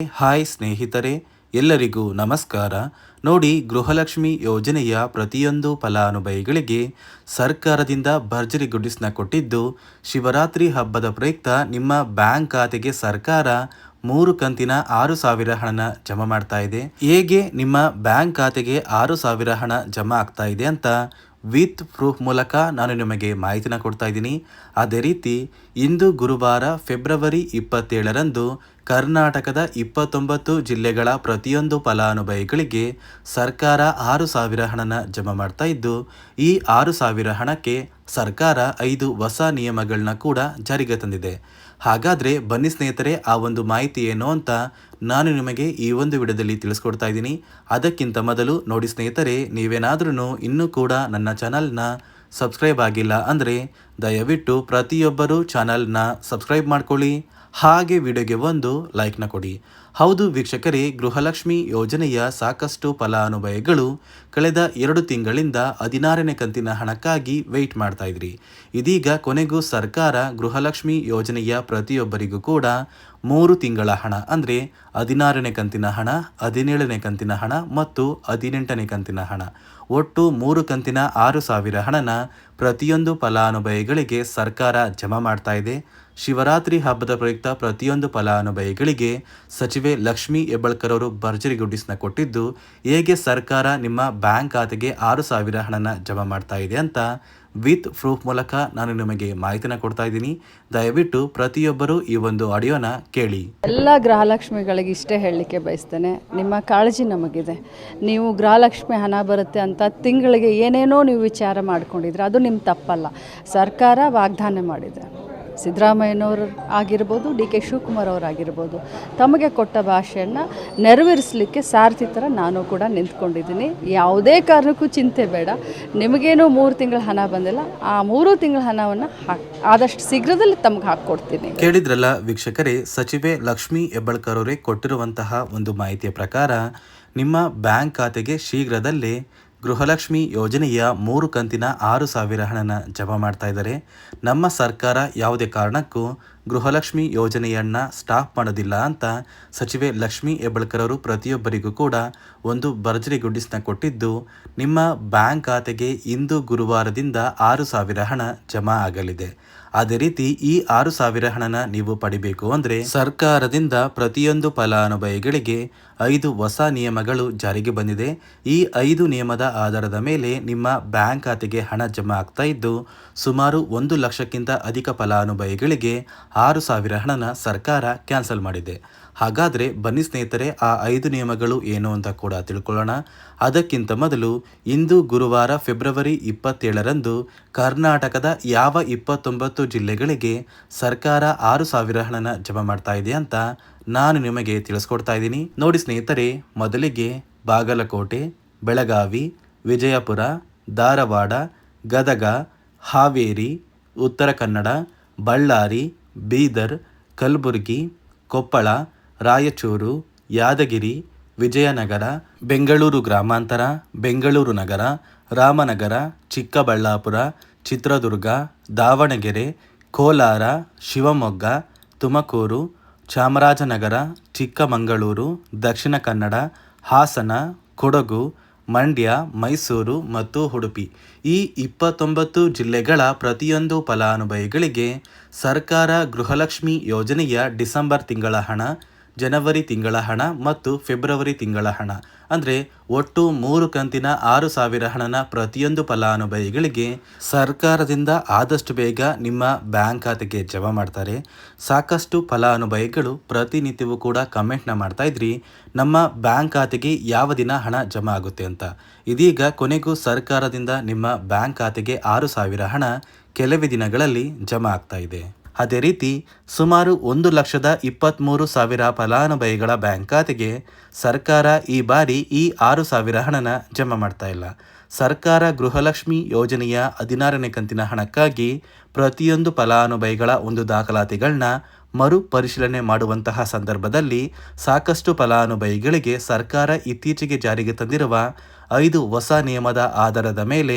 Hi ಸ್ನೇಹಿತರೆ, ಎಲ್ಲರಿಗೂ ನಮಸ್ಕಾರ. ನೋಡಿ, ಗೃಹಲಕ್ಷ್ಮಿ ಯೋಜನೆಯ ಪ್ರತಿಯೊಂದು ಫಲಾನುಭವಿಗಳಿಗೆ ಸರ್ಕಾರದಿಂದ ಭರ್ಜರಿ ಗುಡಿಸ್ನ ಕೊಟ್ಟಿದ್ದು, ಶಿವರಾತ್ರಿ ಹಬ್ಬದ ಪ್ರಯುಕ್ತ ನಿಮ್ಮ ಬ್ಯಾಂಕ್ ಖಾತೆಗೆ ಸರ್ಕಾರ ಮೂರು ಕಂತಿನ ಆರು ಸಾವಿರ ಹಣನ ಜಮಾ ಮಾಡ್ತಾ ಇದೆ. ಹೇಗೆ ನಿಮ್ಮ ಬ್ಯಾಂಕ್ ಖಾತೆಗೆ ಆರು ಸಾವಿರ ಹಣ ಜಮಾ ಆಗ್ತಾ ಇದೆ ಅಂತ ವಿತ್ ಪ್ರೂಫ್ ಮೂಲಕ ನಾನು ನಿಮಗೆ ಮಾಹಿತಿನ ಕೊಡ್ತಾ ಇದ್ದೀನಿ. ಅದೇ ರೀತಿ, ಇಂದು ಗುರುವಾರ ಫೆಬ್ರವರಿ ಇಪ್ಪತ್ತೇಳರಂದು ಕರ್ನಾಟಕದ ಇಪ್ಪತ್ತೊಂಬತ್ತು ಜಿಲ್ಲೆಗಳ ಪ್ರತಿಯೊಂದು ಫಲಾನುಭವಿಗಳಿಗೆ ಸರ್ಕಾರ ಆರು ಸಾವಿರ ಹಣನ ಜಮಾ ಮಾಡ್ತಾ ಇದ್ದು, ಈ ಆರು ಸಾವಿರ ಹಣಕ್ಕೆ ಸರ್ಕಾರ ಐದು ಹೊಸ ನಿಯಮಗಳನ್ನ ಕೂಡ ಜಾರಿಗೆ ತಂದಿದೆ. ಹಾಗಾದರೆ ಬನ್ನಿ ಸ್ನೇಹಿತರೆ, ಆ ಒಂದು ಮಾಹಿತಿ ಏನು ಅಂತ ನಾನು ನಿಮಗೆ ಈ ಒಂದು ವಿಡಿಯೋದಲ್ಲಿ ತಿಳಿಸ್ಕೊಡ್ತಾ ಇದ್ದೀನಿ. ಅದಕ್ಕಿಂತ ಮೊದಲು ನೋಡಿ ಸ್ನೇಹಿತರೆ ನೀವೇನಾದ್ರೂ ಇನ್ನೂ ಕೂಡ ನನ್ನ ಚಾನಲ್ನ ಸಬ್ಸ್ಕ್ರೈಬ್ ಆಗಿಲ್ಲ ಅಂದರೆ ದಯವಿಟ್ಟು ಪ್ರತಿಯೊಬ್ಬರೂ ಚಾನಲ್ನ ಸಬ್ಸ್ಕ್ರೈಬ್ ಮಾಡ್ಕೊಳ್ಳಿ. ಹಾಗೆ ವಿಡಿಯೋಗೆ ಒಂದು ಲೈಕ್ನ ಕೊಡಿ. ಹೌದು ವೀಕ್ಷಕರೇ, ಗೃಹಲಕ್ಷ್ಮಿ ಯೋಜನೆಯ ಸಾಕಷ್ಟು ಫಲಾನುಭವಿಗಳು ಕಳೆದ ಎರಡು ತಿಂಗಳಿಂದ ಹದಿನಾರನೇ ಕಂತಿನ ಹಣಕ್ಕಾಗಿ ವೆಯ್ಟ್ ಮಾಡ್ತಾ ಇದ್ರಿ. ಇದೀಗ ಕೊನೆಗೂ ಸರ್ಕಾರ ಗೃಹಲಕ್ಷ್ಮಿ ಯೋಜನೆಯ ಪ್ರತಿಯೊಬ್ಬರಿಗೂ ಕೂಡ ಮೂರು ತಿಂಗಳ ಹಣ, ಅಂದರೆ ಹದಿನಾರನೇ ಕಂತಿನ ಹಣ, ಹದಿನೇಳನೇ ಕಂತಿನ ಹಣ ಮತ್ತು ಹದಿನೆಂಟನೇ ಕಂತಿನ ಹಣ. ಒಟ್ಟು ಮೂರು ಕಂತಿನ ಆರು ಸಾವಿರ ಹಣನ ಪ್ರತಿಯೊಂದು ಫಲಾನುಭವಿಗಳಿಗೆ ಸರ್ಕಾರ ಜಮಾ ಮಾಡ್ತಾ ಇದೆ. ಶಿವರಾತ್ರಿ ಹಬ್ಬದ ಪ್ರಯುಕ್ತ ಪ್ರತಿಯೊಂದು ಫಲಾನುಭವಿಗಳಿಗೆ ಸಚಿವೆ ಲಕ್ಷ್ಮೀ ಹೆಬ್ಬಳ್ಕರ್ ಅವರು ಭರ್ಜರಿ ಗುಡ್ಡಿಸ್ನ ಕೊಟ್ಟಿದ್ದು, ಹೇಗೆ ಸರ್ಕಾರ ನಿಮ್ಮ ಬ್ಯಾಂಕ್ ಖಾತೆಗೆ ಆರು ಸಾವಿರ ಹಣನ ಜಮಾ ಮಾಡ್ತಾ ಇದೆ ಅಂತ ವಿತ್ ಪ್ರೂಫ್ ಮೂಲಕ ನಾನು ನಿಮಗೆ ಮಾಹಿತಿನ ಕೊಡ್ತಾ ಇದ್ದೀನಿ. ದಯವಿಟ್ಟು ಪ್ರತಿಯೊಬ್ಬರು ಈ ಒಂದು ಆಡಿಯೋನ ಕೇಳಿ. ಎಲ್ಲ ಗೃಹಲಕ್ಷ್ಮಿಗಳಿಗೆ ಇಷ್ಟೇ ಹೇಳಲಿಕ್ಕೆ ಬಯಸ್ತೇನೆ. ನಿಮ್ಮ ಕಾಳಜಿ ನಮಗಿದೆ. ನೀವು ಗೃಹಲಕ್ಷ್ಮಿ ಹಣ ಬರುತ್ತೆ ಅಂತ ತಿಂಗಳಿಗೆ ಏನೇನೋ ನೀವು ವಿಚಾರ ಮಾಡ್ಕೊಂಡಿದ್ರೆ ಅದು ನಿಮ್ಮ ತಪ್ಪಲ್ಲ. ಸರ್ಕಾರ ವಾಗ್ದಾನ ಮಾಡಿದೆ. ಸಿದ್ದರಾಮಯ್ಯನವರು ಆಗಿರ್ಬೋದು, ಡಿ ಕೆ ಶಿವಕುಮಾರ್ ಅವರಾಗಿರ್ಬೋದು ತಮಗೆ ಕೊಟ್ಟ ಭಾಷೆಯನ್ನು ನೆರವೇರಿಸಲಿಕ್ಕೆ ಸಾರಥಿ ಥರ ನಾನು ಕೂಡ ನಿಂತ್ಕೊಂಡಿದ್ದೀನಿ. ಯಾವುದೇ ಕಾರಣಕ್ಕೂ ಚಿಂತೆ ಬೇಡ. ನಿಮಗೇನು ಮೂರು ತಿಂಗಳ ಹಣ ಬಂದಿಲ್ಲ. ಆ ಮೂರು ತಿಂಗಳ ಹಣವನ್ನು ಆದಷ್ಟು ಶೀಘ್ರದಲ್ಲಿ ತಮಗೆ ಹಾಕ್ಕೊಡ್ತೀನಿ. ಕೇಳಿದ್ರಲ್ಲ ವೀಕ್ಷಕರೇ, ಸಚಿವೆ ಲಕ್ಷ್ಮೀ ಹೆಬ್ಬಳ್ಕರ್ ಅವರೇ ಕೊಟ್ಟಿರುವಂತಹ ಒಂದು ಮಾಹಿತಿಯ ಪ್ರಕಾರ, ನಿಮ್ಮ ಬ್ಯಾಂಕ್ ಖಾತೆಗೆ ಶೀಘ್ರದಲ್ಲೇ ಗೃಹಲಕ್ಷ್ಮಿ ಯೋಜನೆಯ ಮೂರು ಕಂತಿನ ಆರು ಸಾವಿರ ಹಣನ ಜಮಾ ಮಾಡ್ತಾ ಇದ್ದಾರೆ. ನಮ್ಮ ಸರ್ಕಾರ ಯಾವುದೇ ಕಾರಣಕ್ಕೂ ಗೃಹಲಕ್ಷ್ಮಿ ಯೋಜನೆಯನ್ನು ಸ್ಟಾಪ್ ಮಾಡೋದಿಲ್ಲ ಅಂತ ಸಚಿವೆ ಲಕ್ಷ್ಮಿ ಹೆಬ್ಬಳ್ಕರ್ ಅವರು ಪ್ರತಿಯೊಬ್ಬರಿಗೂ ಕೂಡ ಒಂದು ಭರ್ಜರಿ ಗುಡ್ಡಿಸ್ನ ಕೊಟ್ಟಿದ್ದು, ನಿಮ್ಮ ಬ್ಯಾಂಕ್ ಖಾತೆಗೆ ಇಂದು ಗುರುವಾರದಿಂದ ಆರು ಸಾವಿರ ಹಣ ಜಮಾ ಆಗಲಿದೆ. ಅದೇ ರೀತಿ ಈ ಆರು ಸಾವಿರ ಹಣನ ನೀವು ಪಡಿಬೇಕು ಅಂದರೆ ಸರ್ಕಾರದಿಂದ ಪ್ರತಿಯೊಂದು ಫಲಾನುಭವಿಗಳಿಗೆ ಐದು ಹೊಸ ನಿಯಮಗಳು ಜಾರಿಗೆ ಬಂದಿದೆ. ಈ ಐದು ನಿಯಮದ ಆಧಾರದ ಮೇಲೆ ನಿಮ್ಮ ಬ್ಯಾಂಕ್ ಖಾತೆಗೆ ಹಣ ಜಮಾ ಆಗ್ತಾ ಇದ್ದು, ಸುಮಾರು ಒಂದು ಲಕ್ಷಕ್ಕಿಂತ ಅಧಿಕ ಫಲಾನುಭವಿಗಳಿಗೆ ಆರು ಸಾವಿರ ಹಣನ ಸರ್ಕಾರ ಕ್ಯಾನ್ಸಲ್ ಮಾಡಿದೆ. ಹಾಗಾದರೆ ಬನ್ನಿ ಸ್ನೇಹಿತರೆ, ಆ ಐದು ನಿಯಮಗಳು ಏನು ಅಂತ ಕೂಡ ತಿಳ್ಕೊಳ್ಳೋಣ. ಅದಕ್ಕಿಂತ ಮೊದಲು, ಇಂದು ಗುರುವಾರ ಫೆಬ್ರವರಿ ಇಪ್ಪತ್ತೇಳರಂದು ಕರ್ನಾಟಕದ ಯಾವ ಇಪ್ಪತ್ತೊಂಬತ್ತು ಜಿಲ್ಲೆಗಳಿಗೆ ಸರ್ಕಾರ ಆರು ಸಾವಿರ ಹಣನ ಜಮಾ ಮಾಡ್ತಾ ಇದೆ ಅಂತ ನಾನು ನಿಮಗೆ ತಿಳಿಸ್ಕೊಡ್ತಾ ಇದ್ದೀನಿ. ನೋಡಿ ಸ್ನೇಹಿತರೆ, ಮೊದಲಿಗೆ ಬಾಗಲಕೋಟೆ, ಬೆಳಗಾವಿ, ವಿಜಯಪುರ, ಧಾರವಾಡ, ಗದಗ, ಹಾವೇರಿ, ಉತ್ತರ ಕನ್ನಡ, ಬಳ್ಳಾರಿ, ಬೀದರ್, ಕಲಬುರಗಿ, ಕೊಪ್ಪಳ, ರಾಯಚೂರು, ಯಾದಗಿರಿ, ವಿಜಯನಗರ, ಬೆಂಗಳೂರು ಗ್ರಾಮಾಂತರ, ಬೆಂಗಳೂರು ನಗರ, ರಾಮನಗರ, ಚಿಕ್ಕಬಳ್ಳಾಪುರ, ಚಿತ್ರದುರ್ಗ, ದಾವಣಗೆರೆ, ಕೋಲಾರ, ಶಿವಮೊಗ್ಗ, ತುಮಕೂರು ಚಾಮರಾಜನಗರ, ಚಿಕ್ಕಮಗಳೂರು, ದಕ್ಷಿಣ ಕನ್ನಡ, ಹಾಸನ, ಕೊಡಗು, ಮಂಡ್ಯ, ಮೈಸೂರು ಮತ್ತು ಉಡುಪಿ. ಈ ಇಪ್ಪತ್ತೊಂಬತ್ತು ಜಿಲ್ಲೆಗಳ ಪ್ರತಿಯೊಂದು ಫಲಾನುಭವಿಗಳಿಗೆ ಸರ್ಕಾರ ಗೃಹಲಕ್ಷ್ಮಿ ಯೋಜನೆಯ ಡಿಸೆಂಬರ್ ತಿಂಗಳ ಹಣ ಜನವರಿ ತಿಂಗಳ ಹಣ ಮತ್ತು ಫೆಬ್ರವರಿ ತಿಂಗಳ ಹಣ. ಅಂದರೆ ಒಟ್ಟು ಮೂರು ಕಂತಿನ ಆರು ಸಾವಿರ ಹಣನ ಪ್ರತಿಯೊಂದು ಫಲಾನುಭವಿಗಳಿಗೆ ಸರ್ಕಾರದಿಂದ ಆದಷ್ಟು ಬೇಗ ನಿಮ್ಮ ಬ್ಯಾಂಕ್ ಖಾತೆಗೆ ಜಮಾ ಮಾಡ್ತಾರೆ. ಸಾಕಷ್ಟು ಫಲಾನುಭವಿಗಳು ಪ್ರತಿನಿತ್ಯವೂ ಕೂಡ ಕಮೆಂಟ್ನ ಮಾಡ್ತಾ ಇದ್ರಿ, ನಮ್ಮ ಬ್ಯಾಂಕ್ ಖಾತೆಗೆ ಯಾವ ದಿನ ಹಣ ಜಮಾ ಆಗುತ್ತೆ ಅಂತ. ಇದೀಗ ಕೊನೆಗೂ ಸರ್ಕಾರದಿಂದ ನಿಮ್ಮ ಬ್ಯಾಂಕ್ ಖಾತೆಗೆ ಆರು ಸಾವಿರ ಹಣ ಕೆಲವೇ ದಿನಗಳಲ್ಲಿ ಜಮಾ ಆಗ್ತಾ ಇದೆ. ಅದೇ ರೀತಿ ಸುಮಾರು ಒಂದು ಲಕ್ಷದ ಇಪ್ಪತ್ತ್ಮೂರು ಸಾವಿರ ಫಲಾನುಭವಿಗಳ ಬ್ಯಾಂಕ್ ಖಾತೆಗೆ ಸರ್ಕಾರ ಈ ಬಾರಿ ಈ ಆರು ಸಾವಿರ ಹಣನ ಜಮಾ ಮಾಡ್ತಾ ಇಲ್ಲ. ಸರ್ಕಾರ ಗೃಹಲಕ್ಷ್ಮಿ ಯೋಜನೆಯ ಹದಿನಾರನೇ ಕಂತಿನ ಹಣಕ್ಕಾಗಿ ಪ್ರತಿಯೊಂದು ಫಲಾನುಭವಿಗಳ ಒಂದು ದಾಖಲಾತಿಗಳನ್ನ ಮರು ಪರಿಶೀಲನೆ ಮಾಡುವಂತಹ ಸಂದರ್ಭದಲ್ಲಿ ಸಾಕಷ್ಟು ಫಲಾನುಭವಿಗಳಿಗೆ ಸರ್ಕಾರ ಇತ್ತೀಚೆಗೆ ಜಾರಿಗೆ ತಂದಿರುವ ಐದು ಹೊಸ ನಿಯಮದ ಆಧಾರದ ಮೇಲೆ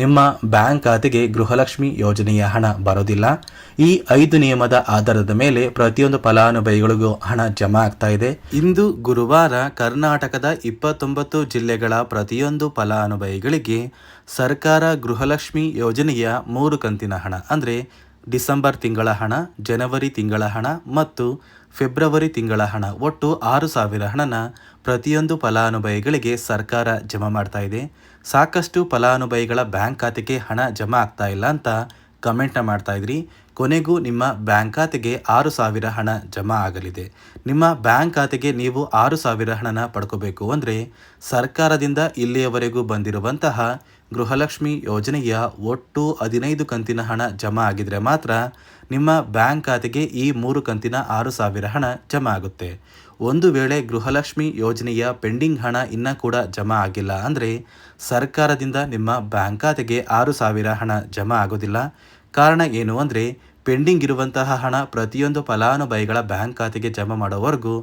ನಿಮ್ಮ ಬ್ಯಾಂಕ್ ಖಾತೆಗೆ ಗೃಹಲಕ್ಷ್ಮಿ ಯೋಜನೆಯ ಹಣ ಬರೋದಿಲ್ಲ. ಈ ಐದು ನಿಯಮದ ಆಧಾರದ ಮೇಲೆ ಪ್ರತಿಯೊಂದು ಫಲಾನುಭವಿಗಳಿಗೂ ಹಣ ಜಮಾ ಆಗ್ತಾ ಇದೆ. ಇಂದು ಗುರುವಾರ ಕರ್ನಾಟಕದ ಇಪ್ಪತ್ತೊಂಬತ್ತು ಜಿಲ್ಲೆಗಳ ಪ್ರತಿಯೊಂದು ಫಲಾನುಭವಿಗಳಿಗೆ ಸರ್ಕಾರ ಗೃಹಲಕ್ಷ್ಮಿ ಯೋಜನೆಯ ಮೂರು ಕಂತಿನ ಹಣ, ಅಂದರೆ ಡಿಸೆಂಬರ್ ತಿಂಗಳ ಹಣ, ಜನವರಿ ತಿಂಗಳ ಹಣ ಮತ್ತು ಫೆಬ್ರವರಿ ತಿಂಗಳ ಹಣ, ಒಟ್ಟು ಆರು ಸಾವಿರ ಹಣನ ಪ್ರತಿಯೊಂದು ಫಲಾನುಭವಿಗಳಿಗೆ ಸರ್ಕಾರ ಜಮಾ ಮಾಡ್ತಾ ಇದೆ. ಸಾಕಷ್ಟು ಫಲಾನುಭವಿಗಳ ಬ್ಯಾಂಕ್ ಖಾತೆಗೆ ಹಣ ಜಮಾ ಆಗ್ತಾ ಇಲ್ಲ ಅಂತ ಕಮೆಂಟ್ನ ಮಾಡ್ತಾ ಇದ್ರಿ. ಕೊನೆಗೂ ನಿಮ್ಮ ಬ್ಯಾಂಕ್ ಖಾತೆಗೆ ಆರು ಸಾವಿರ ಹಣ ಜಮಾ ಆಗಲಿದೆ. ನಿಮ್ಮ ಬ್ಯಾಂಕ್ ಖಾತೆಗೆ ನೀವು ಆರು ಸಾವಿರ ಹಣನ ಪಡ್ಕೋಬೇಕು ಅಂದರೆ ಸರ್ಕಾರದಿಂದ ಇಲ್ಲಿಯವರೆಗೂ ಬಂದಿರುವಂತಹ ಗೃಹಲಕ್ಷ್ಮಿ ಯೋಜನೆಯ ಒಟ್ಟು ಹದಿನೈದು ಕಂತಿನ ಹಣ ಜಮಾ ಆಗಿದರೆ ಮಾತ್ರ ನಿಮ್ಮ ಬ್ಯಾಂಕ್ ಖಾತೆಗೆ ಈ ಮೂರು ಕಂತಿನ ಆರು ಸಾವಿರ ಹಣ ಜಮಾ ಆಗುತ್ತೆ. ಒಂದು ವೇಳೆ ಗೃಹಲಕ್ಷ್ಮಿ ಯೋಜನೆಯ ಪೆಂಡಿಂಗ್ ಹಣ ಇನ್ನೂ ಕೂಡ ಜಮಾ ಆಗಿಲ್ಲ ಅಂದರೆ ಸರ್ಕಾರದಿಂದ ನಿಮ್ಮ ಬ್ಯಾಂಕ್ ಖಾತೆಗೆ ಆರು ಸಾವಿರ ಹಣ ಜಮಾ ಆಗೋದಿಲ್ಲ. ಕಾರಣ ಏನು ಅಂದರೆ ಪೆಂಡಿಂಗ್ ಇರುವಂತಹ ಹಣ ಪ್ರತಿಯೊಂದು ಫಲಾನುಭವಿಗಳ ಬ್ಯಾಂಕ್ ಖಾತೆಗೆ ಜಮಾ ಮಾಡೋವರೆಗೂ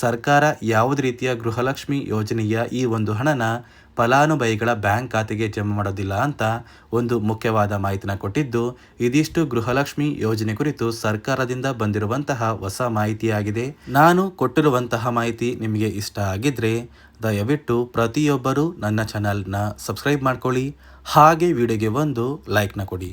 ಸರ್ಕಾರ ಯಾವುದೇ ರೀತಿಯ ಗೃಹಲಕ್ಷ್ಮಿ ಯೋಜನೆಯ ಈ ಒಂದು ಹಣನ ಫಲಾನುಭವಿಗಳ ಬ್ಯಾಂಕ್ ಖಾತೆಗೆ ಜಮಾ ಮಾಡೋದಿಲ್ಲ ಅಂತ ಒಂದು ಮುಖ್ಯವಾದ ಮಾಹಿತಿನ ಕೊಟ್ಟಿದ್ದು, ಇದಿಷ್ಟು ಗೃಹಲಕ್ಷ್ಮಿ ಯೋಜನೆ ಕುರಿತು ಸರ್ಕಾರದಿಂದ ಬಂದಿರುವಂತಹ ಹೊಸ ಮಾಹಿತಿಯಾಗಿದೆ. ನಾನು ಕೊಟ್ಟಿರುವಂತಹ ಮಾಹಿತಿ ನಿಮಗೆ ಇಷ್ಟ ಆಗಿದ್ರೆ ದಯವಿಟ್ಟು ಪ್ರತಿಯೊಬ್ಬರು ನನ್ನ ಚಾನಲ್ನ ಸಬ್ಸ್ಕ್ರೈಬ್ ಮಾಡ್ಕೊಳ್ಳಿ. ಹಾಗೆ ವಿಡಿಯೋಗೆ ಒಂದು ಲೈಕ್ನ ಕೊಡಿ.